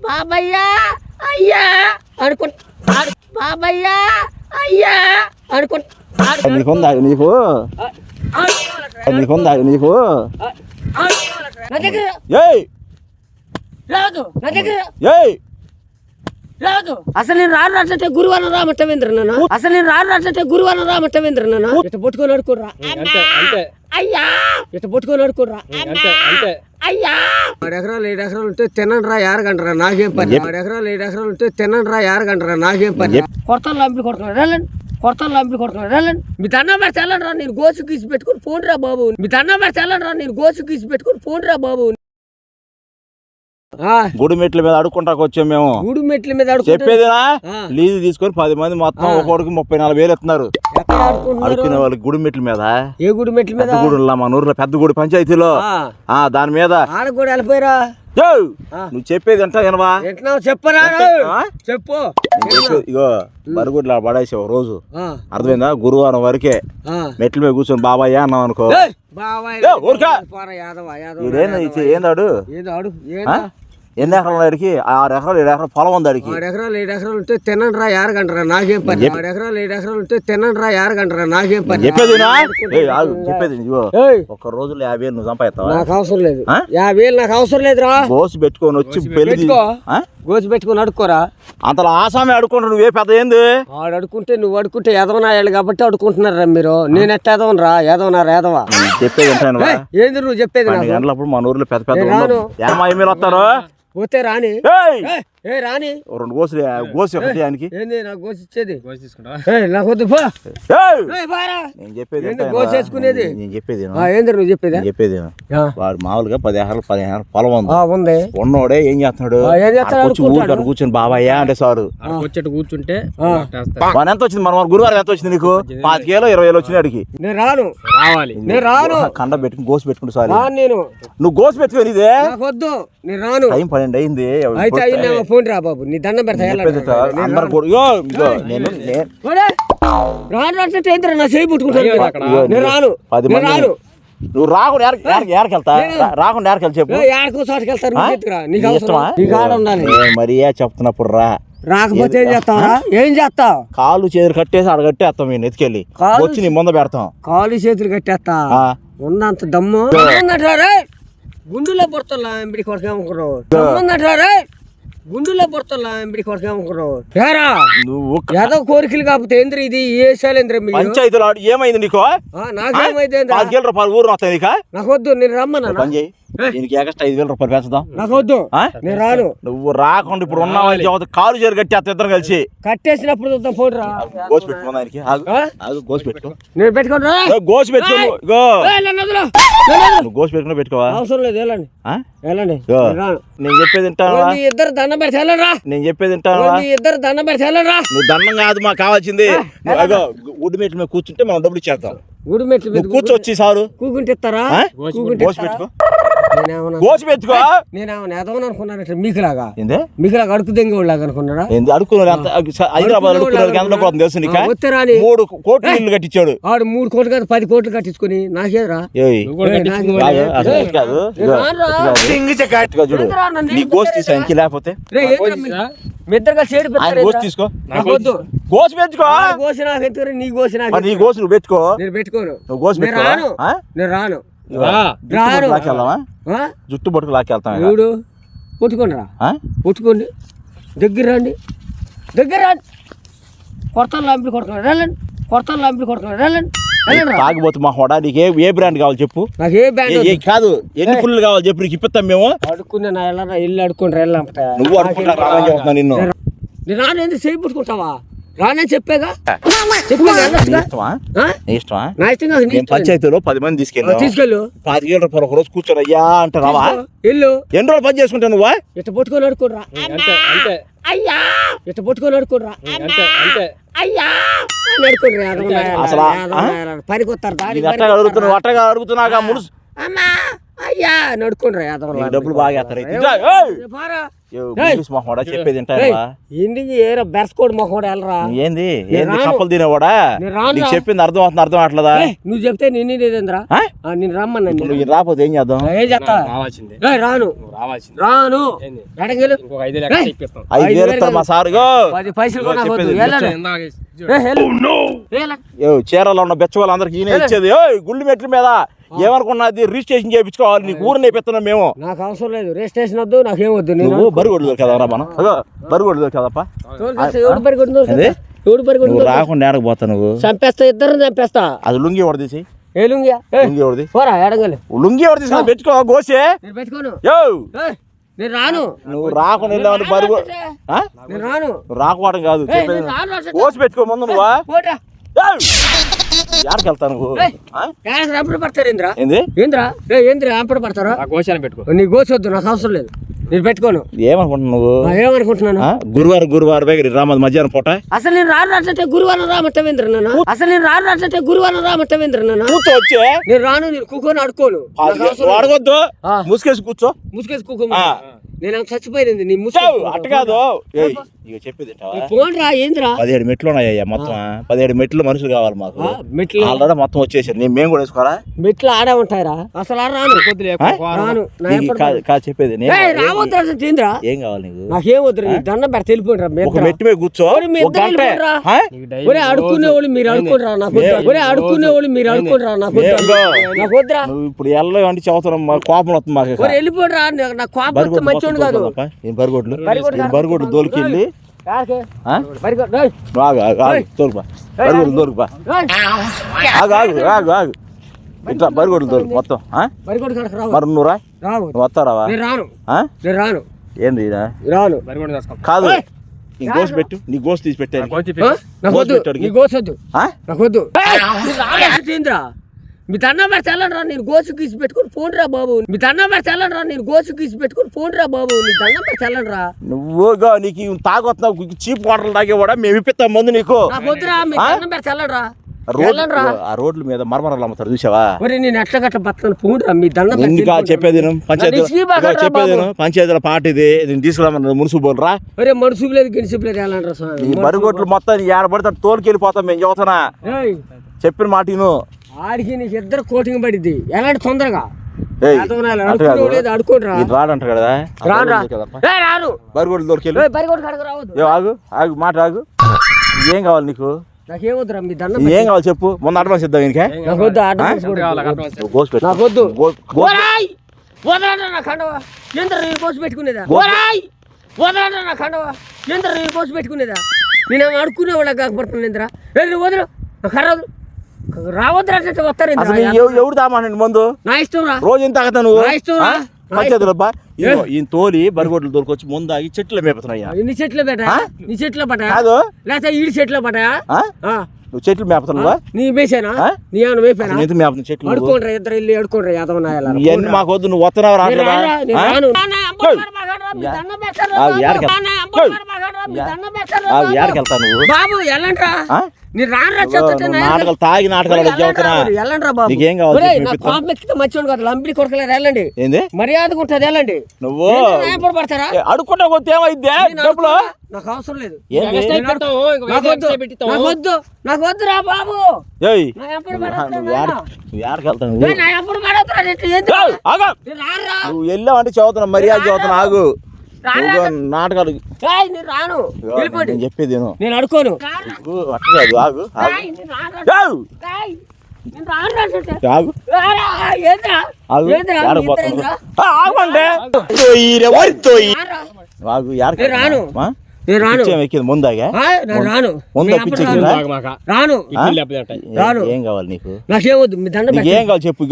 బాబయ్యా అయ్యా! అనుకుంటాడు బాబయ్యా అయ్యా! అనుకుంటాడు నీకుందా నీకు నీకుందా నీకు? రాదు నా దగ్గర ఏయ్! రాదు. అసలు నేను రాను రాటంటే గురువారం రామట్టవేంద్ర నాన్న. అసలు నేను రాను రాటంటే గురువారం రామట్టవేంద్ర నాన్న. ఇట పట్టుకొని అంతే అయ్యా! ఇట పట్టుకొని అడుకోరా అంతే అంతే. అయ్యా! ఆరు ఎకరాలు ఏడు ఎకరాలు ఉంటే తినండి రా యారగంటరా నాకేం పని. ఆరు ఎకరాలు ఏడు ఎకరాలు ఉంటే తినండి రా యారగంటరా నాకేం పని. కొడతాను లంపిడి కొడుతున్నాడు. వెళ్ళండి. కొడతాను లంపిడి కొడుతున్నాడు. వెళ్ళండి. మీ దండం పెడితే రా నేను గోసు గీసి పెట్టుకుని ఫోన్ రా బాబు. మీ దండం పెడితే రా నేను గోసు గీసి పెట్టుకుని ఫోన్ రా బాబు. గుడి మెట్ల మీద అడుక్కుంటాకు వచ్చాం మేము. గూడు మెట్ల మీద చెప్పేదినా. లీజు తీసుకొని పది మంది మొత్తం ఒక్కొక్కడికి ముప్పై నాలుగు వేలు ఆడుకుంటున్నారు అడుక్కునే వాళ్ళకి గుడి మెట్ల మీద? ఏ గుడి మెట్ల మీద? గుడి మా ఊర్లో పెద్ద గుడి పంచాయతీలో. ఆ, దాని మీద. ఆడ కూడా వెళ్ళిపోయారా. నువ్వు చెప్పేది ఎంత వినవా? చెప్పరా? చెప్పు. ఇగో బరుగుడ్లు పడేసావు రోజు. అర్థమైందా? గురువారం వరకే. మెట్ల మీద కూర్చొని బాబాయ్ అన్నావు అనుకో. బాబాయ్. ఏందాడు ఎన్ని ఎకరాలు అడిగి ఆరు ఎకరాలు ఏడు ఎకరాలు పొలం ఉంది అడిగి ఆరు ఎకరాలు ఏడు ఎకరాలు ఉంటే తినండి రా యారగంటరా నాకేం పని? ఆరు ఎకరాలు ఏడు ఎకరాలు ఉంటే తినండి రా యారగంటరా నాకేం పని? చెప్పేది చెప్పేది ఒక్క రోజులో యాభై వేలు నువ్వు సంపాదిస్తావా? నాకు అవసరం లేదు? యాభై వేలు నాకు అవసరం లేదురా. గోసు పెట్టుకొని వచ్చి పెళ్ళి? గోచి పెట్టుకుని అడుక్కోరా అంతలో ఆసామి అడుకుంటాడు నువ్వే పెద్ద ఏంది? ఆడు అడుకుంటే నువ్వు అడుకుంటే ఎదవనాయాలు కాబట్టి అడుకుంటున్నారా మీరు? నేను ఎట్ట ఎదవనరా ఎదవనారా ఎదవా చెప్పేది ఏంది నువ్వు చెప్పేది గంటలప్పుడు మన ఊర్లో పెద్ద పెద్ద. ఏమా మీరు వస్తారు? పోతే రాని. ఏయ్! ఏయ్, ఏ రాని. రెండు గోసులు గోసు ఒకటి ఆయనకి. ఏంది నాకు గోసి ఇచ్చేది? గోసి తీసుకుంటావా? ఏయ్, నాకు వద్దు. నేను చెప్పేది గోసు? వేసుకునేది? నేను- చెప్పేది ఏంది నువ్వు చెప్పేదా? చెప్పేది వాడు మామూలుగా పది ఎకరాలు పది ఎకరాలు పొలం ఉంది. ఆ, ఉంది. ఉన్నోడే ఏం చేస్తున్నాడు? ఏం చేస్తాడు? కూర్చొని బాబాయ్యా అంటే సారు. వచ్చేట్టు కూర్చుంటే మన ఎంత వచ్చింది? మన గురువారం ఎంత వచ్చింది నీకు? పాతికేలో ఇరవై వేలు వచ్చింది అడిగి నేను రాను. రావాలి. నేను రాను. కండ పెట్టుకుని గోసు పెట్టుకుంటూ సార్. నేను. నువ్వు గోసు పెట్టుకుని ఇదే? వద్దు. నేను రాను. టైం పన్నెండు అయింది. అయితే అయ్యిందేమో ఫోన్ రా బాబు నీ దండం పెడతా అందరు కూడా- నేను నేను రాను రాను ఏంద్రా నా చేయి పుట్టుకుంటాను అయ్యో. నేను రాను. పది మంది రాను. నువ్వు రాకుండా ఎక్కడికి వెళ్తా? రాకుండా ఎక్కడికి వెళ్తా చెప్పు. ఏ, యాడికో చోటకి నీ ఆడ ఉండాలి. మరి ఏ చెప్తున్నప్పుడు రా. రాకపోతే ఏం చేస్తావా ఏం చేస్తావు? కాళ్ళు చేతులు కట్టేసి ఆడ కట్టేస్తాం మేము ఎత్తుకెళ్ళి కాళ్ళు- వచ్చి నీ ముంద పెడతాం. కాలు చేతులు కట్టేస్తా. ఉన్నంత దమ్ము. గుండులో పొడతల్లా ఎంబడి కొడకేమనుకున్నావు దమ్ముందట్రా గుండులో పొడతల్లా ఎంబడి కొడకేమనుకున్నావు ఏరా నువ్వు ఏదో కోరికలు కాకపోతే ఏంద్ర ఇది? ఏ శైలేంద్ర పంచాయతీలో ఏమైంది నీకు? నాకేమైతే ఊరు వస్తాయి నీకా? నాకు వద్దు నేను రమ్మన్నా. పని చేయి. దీనికి ఎక్స్ట్రా ఐదు వేల రూపాయలు పెంచుదాం. నాకు వద్దు? నేను రాను. నువ్వు రాకుండా ఇప్పుడు ఉన్నావని చెబుతా కాలు చేరు కట్టేస్తా ఇద్దరం కలిసి. కట్టేసినప్పుడు చూద్దాం ఫోన్ రా. గోసి పెట్టుకున్నా దానికి గోసి పెట్టుకో. నేను గోసి పెట్టుకో నువ్వు. గోసి పెట్టుకుని పెట్టుకోవా? అవసరం లేదు వెళ్ళండి? వెళ్ళండి. నేను చెప్పేది వింటావా? ఇద్దరు దండం పెడితే వెళ్ళరా నేను చెప్పేది వింటావా? ఇద్దరు దండం పెడితే వెళ్ళరా నువ్వు దండం కాదు మాకు కావాల్సింది. ఉడ్డు మెట్ల మీద కూర్చుంటే మనం డబ్బులు ఇచ్చేద్దాం. గుడి మెట్లు మీద కూర్చొచ్చి సారు. కూకుంటే ఇస్తారా? పెట్టుకో. నేనేమన్నా గోసి పెట్టుకో నేనేమన్నా ఎదవని అనుకున్నాను మీకులాగా. ఏందే? మీకులాగా అడుగు హైదరాబాద్. మూడు కోట్లు ఇల్లు కట్టించాడు. ఆడు మూడు కోట్లు కాదు పది కోట్లు కట్టించుకొని చూడు. నీ గోసి లేకపోతే గోసి తీసుకో. గోసి నాకు నీ గోసి నాకు నీ గోసి నువ్వు పెట్టుకో. నేను పెట్టుకోను. గోసి నేను రాను? నేను రాను. రా. జుట్టు. పట్టుకు ఇక. ఎవడు? పుట్టుకోండి రా? పుట్టుకోండి. దగ్గర రండి. దగ్గర రండి. కొడతాను లాంపిడి కొడుతున్నాడు. వెళ్ళండి. కొడతాను లాంపిడి కొడుతున్నాడు. వెళ్ళండి. తాగిపోతే మా హోడా నీకు ఏ ఏ బ్రాండ్ కావాలి చెప్పు? నాకు ఏ ఏ కాదు ఎన్ని ఫుల్ కావాలి చెప్పు నీకు ఇప్పిస్తాం మేము. అడుక్కునే నా వెళ్ళరా ఇల్లు అడుక్కుంటారు వెళ్ళంపట నువ్వు చెప్తున్నా నిన్ను? నేను రానేంది చేయి పుట్టుకుంటావా? రానే చెప్పేగా. పంచాయతీలో పది మంది తీసుకెళ్ళా తీసుకెళ్ళు. పాతికేళ్ళ రూపాయలు ఒక రోజు కూర్చొని అయ్యా అంటే రావా ఇల్లు ఎన్ని రోజులు పని చేసుకుంటా నువ్వా? ఇట్ట పట్టుకొని అడుకోరా అంతే అంతే. అయ్యా. ఇట్ట పట్టుకొని అడుకోరా అంతే అంతే. అయ్యా. అయ్యా. నడుకోండి యాదవ్ నీకు డబ్బులు బాగా మొహమాడా చెప్పేది వింటావా ఇంటికి ఏరో బెరసుకోడు మొహోడు వెళ్ళరా ఏంది? నేను ఏంది. కప్పలు తినేవాడా? నేను నీకు. చెప్పింది అర్థం అవుతుంది అర్థం అవట్లేదా? నువ్వు చెప్తే నిన్ను లేదేంద్రా? నేను రమ్మన్నా నువ్వు రాకపోతే ఏం చేద్దాం? ఏం రావాల్సిందే. ఏయ్, రాను. నువ్వు రావాల్సిందే. రాను. ఐదు మా సార్ ఇగో. పది పైసలు. ఏ, చీరలో ఉన్న బెచ్చ వాళ్ళందరికి ఈయన ఇచ్చేది. గుళ్ళు మెట్ల మీద ఏమనుకున్నది రిజిస్ట్రేషన్ చేయించుకోవాలి. నీకు ఊరు నేపిస్తున్నాం మేము. నాకు అవసరం లేదు. రిజిస్ట్రేషన్ వద్దు నాకేం వద్దు. నేను నువ్వు బరిగొడ్లు దొరికేదా మనం? దొరికేదప్పా? ఎవడు పరిగెడుతుంది నువ్వు రాకుండా ఏడకు పోతా నువ్వు? చంపేస్తా ఇద్దరు చంపేస్తా. అది లుంగి ఎవరు తీసి ఏ లుంగి? ఎవరిది? పోరా ఎడగలు లుంగి ఎవరు తీసుకుని పెట్టుకో గోసే? పెట్టుకోను. యో! ఏయ్, నేను రాను. నువ్వు రాకుండా వెళ్ళావంటే బరుగు? నేను రాను రాకపోవడం కాదు. కోసి పెట్టుకో ముందు నువ్వా? రంపడి పడతారు ఇంద్రా? ఏంది? ఏంద్రా ఏ ఏంద్రా రంపడి పడతారా? గోశాలను పెట్టుకో. నీ గోచొద్దు నాకు అవసరం లేదు. నేను పెట్టుకోను. ఏమనుకుంటున్నావు నువ్వు? ఏమనుకుంటున్నాను? గురువారం గురువారం దగ్గర రామది మధ్యాహ్నం పూట? అసలు నేను రాను రాట్లంటే గురువారం రామట్టవేంద్ర నన్ను. అసలు నేను రాను రాట్లంటే గురువారం రామట్టవేంద్ర నన్ను. కూర్చో వచ్చే. నేను రాను నేను కూకొని లేదు. అడగొద్దు. ముసుకేసి కూర్చో. ముసుకేసి కూకో. నేను అంత చచ్చిపోయింది నీ ముసుగు అట్ట కాదు. చెప్పేది వింటావా? ఫోన్ రా ఏంద్రా? పదిహేడు మెట్లు ఉన్నాయ్యా మొత్తం. పదిహేడు మెట్లు మనుషులు కావాలి మాకు. మెట్లు. ఆల్రెడీ మొత్తం వచ్చేసారు. నేను మేము కూడా వేసుకోవాలా? మెట్లు ఆడే ఉంటాయిరా. అసలు ఆడ రాను? రాను. నీకు కాదు కాదు చెప్పేది నేను ఏయ్, రావద్దు అసలు ఏంద్రా ఏం కావాలి నీకు? నాకేం వద్దు నీ దండం పెడితే వెళ్ళిపోయినరా. మెట్టు మీద కూర్చో. ఒరే, మీ ఒక ఇద్దరు గంట. వెళ్ళిపోండ్రా. ఆ? నీకు డైలీ ఒరే అడుక్కునే వాళ్ళు మీరు అడుకుంటారా నాకు? ఒరే అడుక్కునే వాళ్ళు మీరు అడుకుంటారా నాకు? నాకు వద్దురా. ఇప్పుడు ఎల్ల అంటే చదువుతున్నాం మా కోపం వస్తుంది మాకు ఇక. ఒరే వెళ్ళిపోడరా నా కోపం వస్తే బరిగొడ్లు కాదు. ఏం బరిగొడ్లు ఏం బరిగొడ్లు ఏయ్, నువ్వు ఆగు ఆగు. ఆగు తోలుపా బరిగొడ్లు దోలుకుపా ఆగు. ఆగు ఆగు ఆగు ఇట్లా బరిగొడ్లు దోలు మొత్తం మరి నువ్వు రా రావు. నువ్వు వస్తారావా రాను. ఏంది? రాను. కాదు! నీ గోసి పెట్టు. నీ గోసి తీసి పెట్టాను వద్దు. పెట్టాడు. నీ గోసొద్దు ఆ? నాకు వద్దు. మీ దండం పెడితే వెళ్ళండిరా నేను గోసు గీసి పెట్టుకుని ఫోన్ రా బాబు. మీ దండం పెడితే వెళ్ళండిరా నేను గోసు గీసి పెట్టుకుని ఫోన్ రా బాబు. నీ దండం పెడితే వెళ్ళండిరా నువ్వు గా నీకు తాగొస్తున్నావు చీప్ వాటర్ తాగేవాడా? మేము ఇప్పిస్తాం మందు నీకు. వద్దురా మీ ఆ? దండం రోడ్ల మీద మరమరాలు అమ్ముతారు చూసావా? ఒరే నేను ఎట్లా గట్ట బతాను ఫోన్ రా మీ దండం. చెప్పేది. పంచాయతీ రా. చెప్పేది. పంచాయతీల పాట ఇది నేను తీసుకురామన్న మున్సిపల్ బోల్రా ఒరే మనుసుపు లేదు స్వామి. ఈ బరిగొట్లు మొత్తం ఏడ పడితే తోలుకెళ్ళిపోతాం మేము చదువుతున్నా చెప్పిన మాట ఆడికి నీకు ఇద్దరు కోటింగ్ పడిద్ది. ఎలాంటి తొందరగా? రాడంట కదా. ఆగు ఆగు మాట ఆగు. ఏం కావాలి నీకు? నాకేమొద్దురా మీ దండం ఏం కావాలి చెప్పు. ముందు అడ్వాన్స్ ఇద్దాం వద్దు అడ్వాన్స్ ఓరాయ్! వదలండి నా కండవ? ఎంత పెట్టుకునేదా? గో- ఓరాయ్! వదలండి నా కండవ? ఎంత నీ కోసి పెట్టుకునేదా? నేను అడుక్కునే వాళ్ళకి కాకపోతున్నాను ఇంద్రా ఏ నువ్వు వదలు. నా కర్ర వదలు. రావద్దు అంటే వస్తారు. అసలు ఎవడు తామానండి మందు? నా ఇష్టం రా రోజు ఎంత తాగుతా నువ్వు? నా ఇష్టం. రా. ఈయన తోలి బరిగొడ్లు దొరికొచ్చి ముందు ఆగి చెట్లు మేపుతున్నాయ్యా. నీ చెట్లు? నీ చెట్లు పట కాదు. లేకపోతే ఈడి చెట్లు పట ఆ? నువ్వు చెట్లు మేపుతున్నావా? నీ మేసేనా? ఆ? నీ ఏమైనా మేపేనా? మేపుతున్న చెట్లు? అడుకోండి ఇద్దరు ఇల్లు అడుకోండి యాదవ నాయాల ఇవన్నీ మాకు వద్దు నువ్వు వస్తున్నావు నేను నేను యాడికి వెళ్తావు నువ్వు. బాబు నాటకాలు తాగి నాటకాలు బాబు నీకేం కావాలి మంచివాడు కదా. లంపిడి కొడుకులారు వెళ్ళండి? ఏంది? మర్యాదగా ఉంటుంది వెళ్ళండి. నువ్వు? ఎప్పుడు పడతారా? అడుక్కుంటా పోతే డబ్బులు? అడుక్కోరా? నాకు అవసరం లేదు. నాకు వద్దు. నాకు వద్దు వద్దురా బాబు. ఏయ్. నా ఎప్పుడు నువ్వు వెళ్ళావంటే చదువుతున్నా మర్యాద చదువుతున్నా ఆగు. నాటకాలు. రాను. నేను చెప్పేది. నేను అడుకోను అట్ట ఆగు ఆగు. రాను. ఏం కావాలి నీకు? నాకేమొద్దు ఏం కావాలి చెప్పు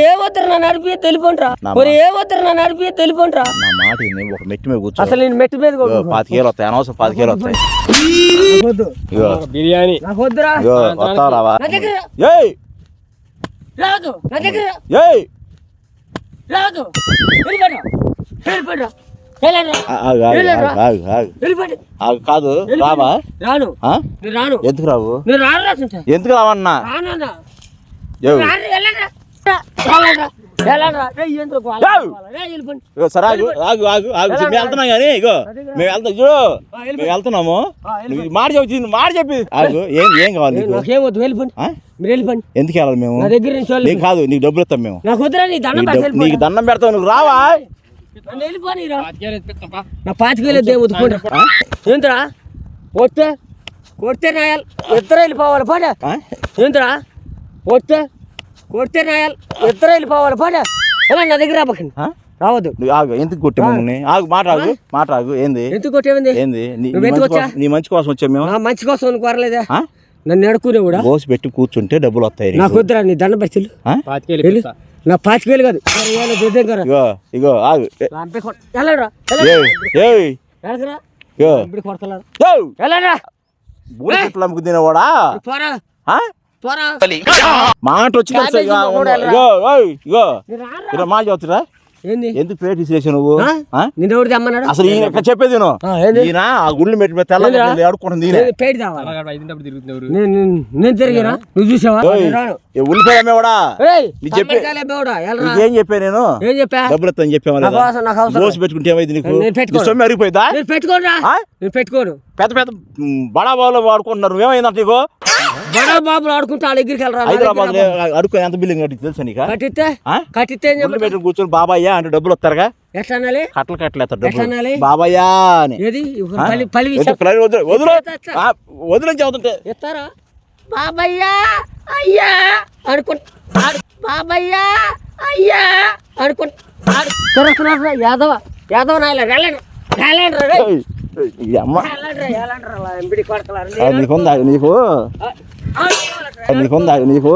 ఏ వద్దరు నా నడిపి తెలిపోంట్రా ఏ వద్దరు నా నడిపి తెలిపోంట్రా నా మాట విని ఒక మెట్టి మీద కూర్చో. అసలు నేను మెట్టు మీద. పాతికేలు వస్తాయి అనవసరం పాతికేలు వస్తాయి. ఇగో. బిర్యానీ. ఇగో వస్తావు రావా. ఏయ్! ఏయ్! కాదు రావా? రాను. రాను. ఎందుకు రావు? ఎందుకు రావన్నా? ఏంట్రా సరే ఆగు ఆగు ఆగు ఆగు. మేము వెళ్తున్నాం కానీ ఇగో మేము వెళ్తాం చూడు మేము వెళ్తున్నాము. నువ్వు మాట చెప్పి మాట చెప్పి. ఆగు ఏం ఏం కావాలి వద్దు వెళ్ళిపోండి? మీరు వెళ్ళిపోండి ఎందుకు వెళ్ళాలి మేము? నా దగ్గర నుంచి వాళ్ళు నీకు కాదు నీకు డబ్బులు ఇస్తాం మేము. నాకు వద్దురా నీ దండం నీకు దండం పెడతావు నువ్వు రావా. నా పాతికేలు దేవు వద్దుకుంటా ఏంద్రా కొడితే నాయాలి ఇద్దరు వెళ్ళిపోవాలి పడ. ఆ? ఏంద్రా కొడితే నాయాలి ఇద్దరు వెళ్ళిపోవాలి. పడ. ఎలా నా దగ్గర రాబకండి? రావద్దు. నువ్వు ఆగు. ఎందుకు కొట్టే మమ్మల్ని? ఆగు మాట ఆగు. మాట ఆగు. ఏంది? ఎందుకు కొట్టేవింది ఏంది? నీ- మంచి? కోసం- నీ మంచి కోసం వచ్చాం మేము? నా మంచి కోసం కోరలేదా? నన్ను ఎడుకునే కూడా? గోసి పెట్టి కూర్చుంటే డబ్బులు వస్తాయి నీకు. వద్దురా నీ దండం ఇప్పిస్తా. నా పాతికేలు కాదు. దిద్దాం కదా ఇగో ఇగో ఆగు. ఏ- వెళ్ళరా వెళ్ళరా. అమ్ముకు తినేవాడా? మాట వచ్చి తెలుసా? క్యాబేజీ ఇగో? కూడా వెళ్ళరా. ఇగో ఏయ్, ఇగో. మీరు రారా. ఇలా మాట చదువుతురా ఏంది? ఎందుకు ప్లేట్ తీసేసావు నువ్వు? ఆ? ఆ? నిన్ను ఎవరు తెమ్మన్నాడు? అసలు ఈయన ఇక్కడ చెప్పేది నువ్వు. ఆ, ఏంది? ఈయన ఆ గుళ్ళు మెట్టి మీద? ఆడుకుంటుంది? పేరు నేను తిరిగినా? నువ్వు చూసావా. ఏ ఉల్లిపాయ అమ్మేవాడా? ఏయ్, నీ చెప్పే- నేను? ఏం చెప్పా? డబ్బులు అవసరం. దోశ పెట్టుకుంటే ఏమైంది నీకు? సొమ్ము అరిగిపోయిందా? నేను పెట్టుకోను. పెద్ద పెద్ద బడా బాబులు వాడుకుంటున్నారు. ఏమైందంట నీకు? బడా బాబులు ఆడుకుంటే వాళ్ళ దగ్గరికి వెళ్ళరా? హైదరాబాద్ ఎంత బిల్లింగ్ కట్టి తెలుసా నీకు? ఆ? గుళ్ళు చెప్పండి పెట్టుకుని కూర్చొని బాబాయ్య అంటే డబ్బులు వస్తారుగా? ఎట్లా అనాలి కట్టలు కట్టలేస్తారు? డబ్బులు. బాబాయ్యా అని. ఆ? వదిలే వదిలే? ఆ, చదువుతుంటే. ఇస్తారా బాబయ్యా అయ్యా అనుకుంటాడు బాబయ్యా అయ్యా తిరుగుతున్నారు యాదవ యాదవ నాయన వెళ్ళండి. వెళ్ళండి ఈ అమ్మ నీకుందా నీకు నీకుందా నీకు?